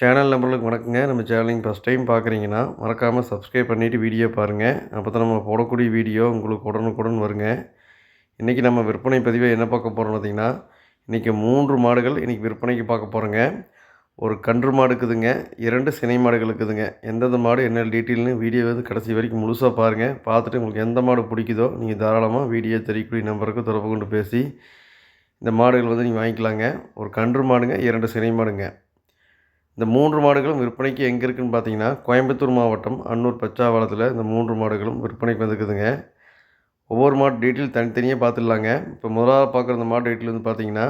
Channel நம்பர்களுக்கு வணக்கங்க. நம்ம channelling first time பார்க்குறீங்கன்னா மறக்காமல் சப்ஸ்கிரைப் பண்ணிவிட்டு வீடியோ பாருங்கள் அப்போ தான் நம்ம போடக்கூடிய வீடியோ உங்களுக்கு உடனுக்குடன் வருங்க. இன்றைக்கி நம்ம விற்பனை பதிவை என்ன பார்க்க போகிறோம் பார்த்தீங்கன்னா இன்றைக்கி மூன்று மாடுகள் இன்றைக்கி விற்பனைக்கு பார்க்க போகிறோங்க ஒரு கன்று மாடு இருக்குதுங்க. இரண்டு சினை மாடுகள் இருக்குதுங்க. எந்தெந்த மாடு என்ன டீட்டெயில்னு வீடியோ வந்து கடைசி வரைக்கும் முழுசாக பாருங்கள் பார்த்துட்டு உங்களுக்கு எந்த மாடு பிடிக்குதோ நீங்கள் தாராளமாக வீடியோ தெரியக்கூடிய நம்பருக்கு தொடர்பு கொண்டு பேசி இந்த மாடுகள் வந்து நீங்கள் வாங்கிக்கலாங்க. ஒரு கன்று மாடுங்க இரண்டு சினை மாடுங்க. இந்த மூன்று மாடுகளும் விற்பனைக்கு எங்கே இருக்குதுன்னு பார்த்தீங்கன்னா கோயம்புத்தூர் மாவட்டம் அன்னூர் பச்சாவளத்தில் இந்த மூன்று மாடுகளும் விற்பனைக்கு வந்துருக்குதுங்க. ஒவ்வொரு மாடு டீட்டெயில் தனித்தனியாக பார்த்துடலாங்க. இப்போ முதலாவது பார்க்குற இந்த மாடு டீட்டெயில் வந்து பார்த்தீங்கன்னா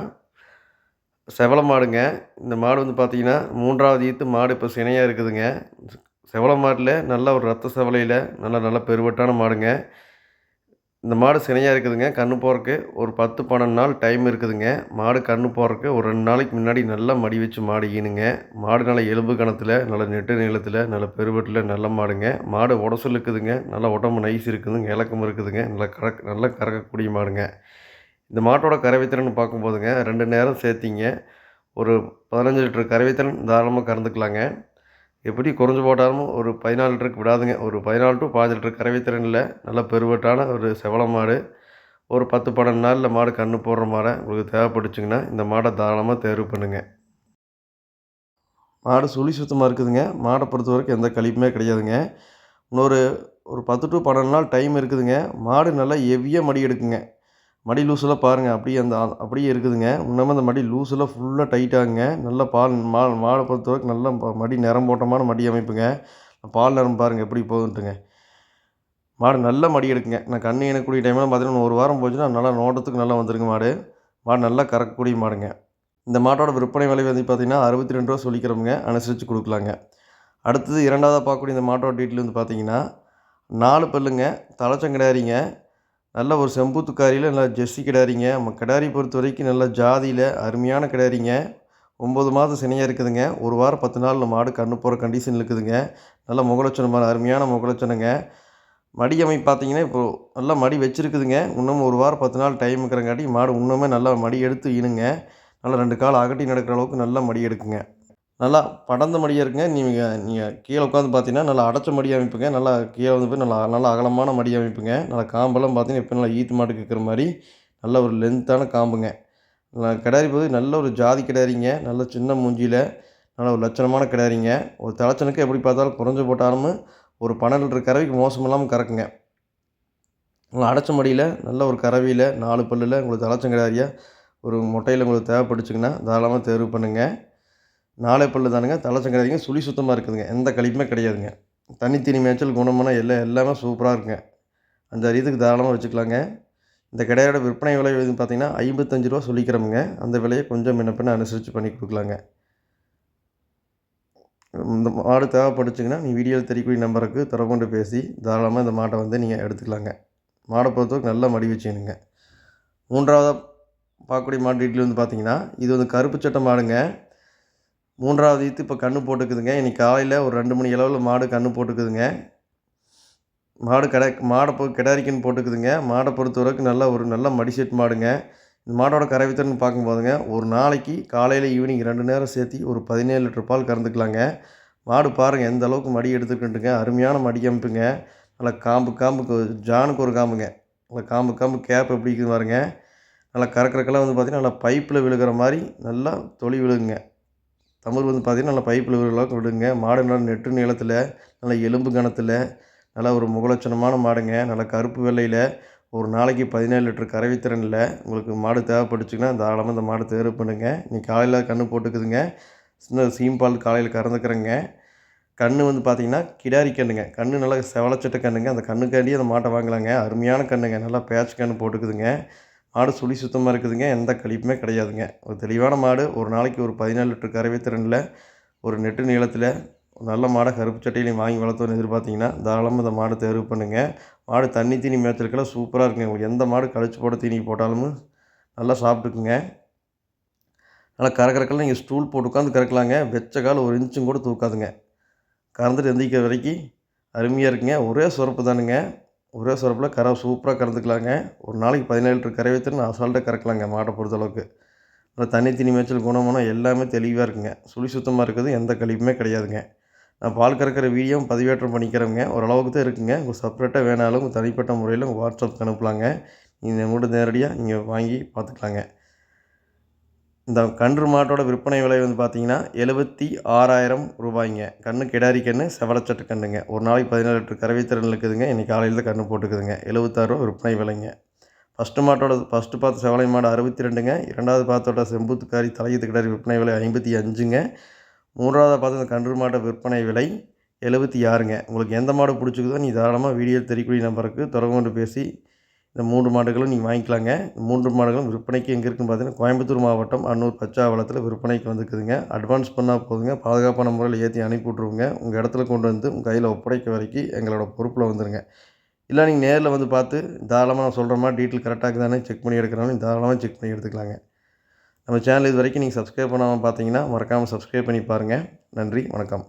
செவல மாடுங்க. இந்த மாடு வந்து பார்த்தீங்கன்னா மூன்றாவது ஈத்து மாடு இப்போ சினையாக இருக்குதுங்க. செவல மாட்டில் நல்ல ஒரு ரத்த செவலையில் நல்ல நல்ல பெருவட்டான மாடுங்க. இந்த மாடு சினையாக இருக்குதுங்க கன்று போகிறக்கு ஒரு பத்து பன்னெண்டு நாள் டைம் இருக்குதுங்க. மாடு கன்று போகிறக்கு ஒரு ரெண்டு நாளைக்கு முன்னாடி நல்லா மடி வச்சு மாடு ஈனுங்க. மாடு நல்ல எலும்பு கணத்தில் நல்ல நெட்டு நீளத்தில் நல்ல பெருவெட்டில் நல்ல மாடுங்க. மாடு உடசல் இருக்குதுங்க நல்லா உடம்பு நைஸ் இருக்குதுங்க இலக்கம் இருக்குதுங்க நல்லா கறக் நல்லா கறக்கக்கூடிய மாடுங்க. இந்த மாட்டோட கறவைத்திறன் பார்க்கும்போதுங்க ரெண்டு நேரம் சேர்த்திங்க. ஒரு பதினஞ்சு லிட்டர் கறவைத்திறன் தாராளமாக கறந்துக்கலாங்க. எப்படி குறைஞ்சு போட்டாலும் ஒரு பதினாலு லிட்டருக்கு விடாதுங்க. ஒரு பதினாலு டு பாஞ்சு லிட்டர் கறவை இல்லை நல்ல பெருவட்டான ஒரு செவல மாடு ஒரு பத்து பன்னெண்டு நாளில் மாடு கன்று போடுற மாடை உங்களுக்கு தேவைப்பட்டுச்சுங்கன்னா இந்த மாடை தாராளமாக தேர்வு பண்ணுங்கள் மாடு சுழி சுத்தமாக இருக்குதுங்க. மாடை பொறுத்த வரைக்கும் எந்த கழிப்புமே கிடையாதுங்க. இன்னொரு ஒரு பத்து டு பன்னெண்டு நாள் டைம் இருக்குதுங்க. மாடு நல்லா எவ்விய மடி எடுக்குங்க. மடி லூஸெல்லாம் பாருங்கள் அப்படியே அந்த அப்படியே இருக்குதுங்க. இன்னமும் அந்த மடி லூஸெல்லாம் ஃபுல்லாக டைட்டாகுங்க நல்ல பால் மா மாடை பொறுத்த வரைக்கும் நல்ல மடி நிறம் போட்டமான மடி அமைப்புங்க. பால் நிறம் பாருங்கள் எப்படி போகுதுன்ட்டுங்க மாடு நல்ல மடி எடுக்குங்க. நான் கண்ணு எனக்கூடிய டைம்லாம் பார்த்தீங்கன்னா ஒரு வாரம் போச்சுன்னா நல்லா நோட்டத்துக்கு நல்லா வந்துருங்க மாடு. மாடு நல்லா கறக்கக்கூடிய மாடுங்க. இந்த மாட்டோட விற்பனை விலை வந்து பார்த்திங்கன்னா அறுபத்தி ரெண்டு ரூபா சொல்லிக்கிறவங்க அனுசரித்து கொடுக்கலாங்க. அடுத்தது இரண்டாவதாக பார்க்கக்கூடிய இந்த மாட்டோட டீட்டெயில் வந்து பார்த்திங்கன்னா நாலு பல்லுங்க தலைச்சங்கடாரிங்க நல்ல ஒரு செம்பூத்து காரியில் நல்லா ஜெர்சி கிடாரிங்க. நம்ம கிடாரி பொறுத்த வரைக்கும் நல்ல ஜாதியில் அருமையான கிடாரிங்க. ஒம்பது மாதம் சினையாக இருக்குதுங்க. ஒரு வாரம் பத்து நாள் மாடு கண்ணு போகிற கண்டிஷன் இருக்குதுங்க. நல்ல முகலட்சணம் மாதிரி அருமையான முகலட்சணங்க. மடி அமை பார்த்தீங்கன்னா இப்போது நல்லா மடி வச்சுருக்குதுங்க. இன்னும் ஒரு வாரம் பத்து நாள் டைம் இருக்கிறங்காட்டி மாடு இன்னுமே நல்லா மடி எடுத்து ஈனுங்க. நல்லா ரெண்டு கால் அகட்டி நடக்கிற அளவுக்கு நல்லா மடி எடுக்குங்க. நல்லா படர்ந்த மடியாக இருக்குங்க. நீங்கள் நீங்கள் கீழே உட்காந்து பார்த்தீங்கன்னா நல்லா அடைச்ச மடி அமைப்புங்க. நல்லா கீழே வந்து போய் நல்லா நல்லா அகலமான மடி அமைப்புங்க. நல்லா காம்பெல்லாம் பார்த்தீங்கன்னா இப்போ நல்லா ஈத்து மாட்டுக்கு இருக்கிற மாதிரி நல்ல ஒரு லென்த்தான காம்புங்க. கிடாரி போது நல்ல ஒரு ஜாதி கிடாரிங்க. நல்ல சின்ன மூஞ்சியில் நல்ல ஒரு லட்சணமான கிடாரிங்க. ஒரு தலைச்சனுக்கு எப்படி பார்த்தாலும் குறைஞ்சு போட்டாலும் ஒரு பன்னெண்டு லிட்டர் கறவைக்கு மோசம் இல்லாமல் கறக்குங்க. நல்லா அடைச்ச மடியில் நல்ல ஒரு கறவையில் நாலு பல்லில் உங்களுக்கு தலைச்சம் கிடாரியாக ஒரு மொட்டையில் உங்களுக்கு தேவைப்பட்டுச்சுங்கன்னா தாராளமாக தேர்வு பண்ணுங்கள் நாளை பல்லு தானுங்க தலைச்சங்கராதிங்க சுழி சுத்தமாக இருக்குதுங்க. எந்த கழிப்புமே கிடையாதுங்க. தண்ணி தீனி மேய்ச்சல் குணமான எல்லாம் எல்லாமே சூப்பராக இருக்குங்க. அந்த இதுக்கு தாராளமாக வச்சுக்கலாங்க. இந்த கடையோட விற்பனை விலை வந்து பார்த்திங்கன்னா ஐம்பத்தஞ்சு ரூபா சொல்லிக்கிறோமுங்க. அந்த விலையை கொஞ்சம் முன்ன பின்ன அனுசரித்து பண்ணி கொடுக்கலாங்க. இந்த மாடு தேவைப்படுச்சுங்கன்னா நீ வீடியோவில் தெரியக்கூடிய நம்பருக்கு தொடர்பு பேசி தாராளமாக இந்த மாட்டை வந்து நீங்கள் எடுத்துக்கலாங்க. மாடை பொறுத்தவரைக்கும் நல்லா மடி வச்சுக்கணுங்க. மூன்றாவதாக பார்க்கக்கூடிய மாடு டீட்டெயில் வந்து பார்த்திங்கன்னா இது வந்து கருப்பு சட்டை மாடுங்க. மூன்றாவது ஈத்து இப்போ கன்று போட்டுக்குதுங்க. இன்றைக்கி காலையில் ஒரு ரெண்டு மணி அளவில் மாடு கன்று போட்டுக்குதுங்க. மாடு கடை மாடை போ கிடாரிக்குன்னு போட்டுக்குதுங்க. மாடை பொறுத்த வரைக்கும் நல்ல ஒரு நல்ல மடிசெட் மாடுங்க. இந்த மாடோட கறவைத்திறன் பார்க்கும்போதுங்க ஒரு நாளைக்கு காலையில் ஈவினிங் ரெண்டு நேரம் சேர்த்து ஒரு பதினேழு லிட்டர் பால் கறந்துக்கலாங்க. மாடு பாருங்கள் எந்த அளவுக்கு மடி எடுத்துக்கிட்டுங்க அருமையான மடி அமைப்புங்க நல்லா காம்பு காம்புக்கு ஜானுக்கு ஒரு காம்புங்க. நல்லா காம்பு காம்பு கேப் எப்படி இருக்குது பாருங்க. நல்லா கறக்கிறக்கெல்லாம் வந்து பார்த்திங்கன்னா நல்லா பைப்பில் விழுகிற மாதிரி நல்லா தொளி விழுகுங்க. தமிழ் வந்து பார்த்திங்கன்னா நல்லா பைப்பில் அளவுக்கு விடுங்க. மாடு நல்லா நெட்டு நீளத்தில் நல்லா எலும்பு கணத்தில் நல்லா ஒரு முகலட்சணமான மாடுங்க. நல்லா கருப்பு வெள்ளையில் ஒரு நாளைக்கு பதினேழு லிட்டர் கறவை திறனில் உங்களுக்கு மாடு தேவைப்பட்டுச்சுங்கன்னா தாராளமாக இந்த மாடு தேர்வு பண்ணுங்கள் நீ காலையில் கன்று போட்டுக்குதுங்க. சின்ன சீம்பால் காலையில் கறந்துக்கிறேங்க. கன்று வந்து பார்த்திங்கன்னா கிடாரி கண்ணுங்க. கன்று நல்லா செவளச்சிட்ட கண்ணுங்க. அந்த கண்ணுக்காண்டி அந்த மாட்டை வாங்கலாங்க. அருமையான கண்ணுங்க. நல்லா பேட்ச் கன்று போட்டுக்குதுங்க. மாடு சுழி சுத்தமாக இருக்குதுங்க. எந்த கழிப்புமே கிடையாதுங்க. ஒரு தெளிவான மாடு ஒரு நாளைக்கு ஒரு பதினாலு லிட்டர் கறவை திறனில் ஒரு நெட்டு நீளத்தில் நல்ல மாடை கருப்பு சட்டையிலையும் வாங்கி வளர்த்தோன்னு எதிர்பார்த்திங்கன்னா தாராளமாக இந்த மாடு தேர்வு பண்ணுங்கள் மாடு தண்ணி தீனி மேய்ச்சலுக்கெல்லாம் சூப்பராக இருக்குங்க. உங்களுக்கு எந்த மாடு கழிச்சு போட தீனி போட்டாலும் நல்லா சாப்பிட்டுக்குங்க. நல்லா கறக்கறக்கெல்லாம் நீங்கள் ஸ்டூல் போட்டு உட்காந்து கறக்கலாங்க. வெச்ச கால் ஒரு இன்ச்சும் கூட தூக்காதுங்க. கறந்துட்டு எந்திரிக்கிற வரைக்கும் அருமையாக இருக்குங்க. ஒரே சுரப்பு தானுங்க. ஒரே சுரப்பில் கரை சூப்பராக கறந்துக்கலாங்க. ஒரு நாளைக்கு பதினேழு லிட்டர் கரை வைத்து நான் அசால்ட்டாக கறக்கலாங்க மாட்டை பொறுத்தளவுக்கு. அப்புறம் தண்ணி தண்ணி மேய்ச்சல் குணமனம் எல்லாமே தெளிவாக இருக்குங்க. சுழி சுத்தமாக இருக்குது எந்த கழிப்புமே கிடையாதுங்க. நான் பால் கறக்கிற வீடியோ பதிவேற்றம் பண்ணிக்கிறேங்க. ஓரளவுக்கு தான் இருக்குங்க. உங்கள் செப்பரேட்டாக வேணாலும் உங்கள் தனிப்பட்ட முறையில் உங்கள் வாட்ஸ்அப்புக்கு அனுப்பலாங்க. நீங்கள் கூட நேரடியாக நீங்கள் வாங்கி பார்த்துக்கலாங்க. இந்த கன்று மாட்டோட விற்பனை விலை வந்து பார்த்தீங்கன்னா எழுபத்தி ஆறாயிரம் ரூபாய்ங்க. கன்று கிடாரி கன்று செவலச்சட்டு கன்றுங்க ஒரு நாளைக்கு பதினேழு லிட்டர் கறவை திறன் இருக்குதுங்க. இன்றைக்கி காலையில் தான் கன்று போட்டுக்குதுங்க எழுபத்தாறுரூவா விற்பனை விலைங்க. ஃபஸ்ட்டு மாட்டோட ஃபஸ்ட்டு பார்த்து செவலை மாடு அறுபத்தி ரெண்டுங்க இரண்டாவது பார்த்தோட செம்பூத்துக்காரி தலையீத்து கிடாரி விற்பனை விலை ஐம்பத்தி அஞ்சுங்க. மூன்றாவது பார்த்து இந்த கன்று மாட்டை விற்பனை விலை எழுபத்தி ஆறுங்க. உங்களுக்கு எந்த மாடு பிடிச்சிக்குதோ நீ தாராளமாக வீடியோ தெரியக்கூடிய நம்பருக்கு தொடர்பு கொண்டு பேசி இந்த மூன்று மாடுகளும் நீங்கள் வாங்கிக்கலாங்க. இந்த மூன்று மாடுகளும் விற்பனைக்கு எங்கே இருக்குன்னு பார்த்தீங்கன்னா கோயம்புத்தூர் மாவட்டம் அன்னூர் பச்சாவளத்தில் விற்பனைக்கு வந்துக்குதுங்க அட்வான்ஸ் பண்ணால் போதுங்க. பாதுகாப்பான முறையில் ஏற்றி அனுப்பி விட்ருவோங்க உங்கள் இடத்துல கொண்டு வந்து உங்கள் கையில் ஒப்படைக்க வரைக்கும் எங்களோட பொறுப்பில் வந்துடுங்க இல்லை நீங்கள் நேரில் வந்து பார்த்து தாராளமாக நான் சொல்கிற மாதிரி டீட்டெயில் கரெக்டாக இருக்குதானே செக் பண்ணி எடுக்கிறாலும் தாராளமாக செக் பண்ணி எடுத்துக்கலாங்க. நம்ம சேனல் இது வரைக்கும் நீங்கள் சப்ஸ்கிரைப் பண்ணாமல் பார்த்தீங்கன்னா மறக்காமல் சப்ஸ்கிரைப் பண்ணி பாருங்கள் நன்றி வணக்கம்.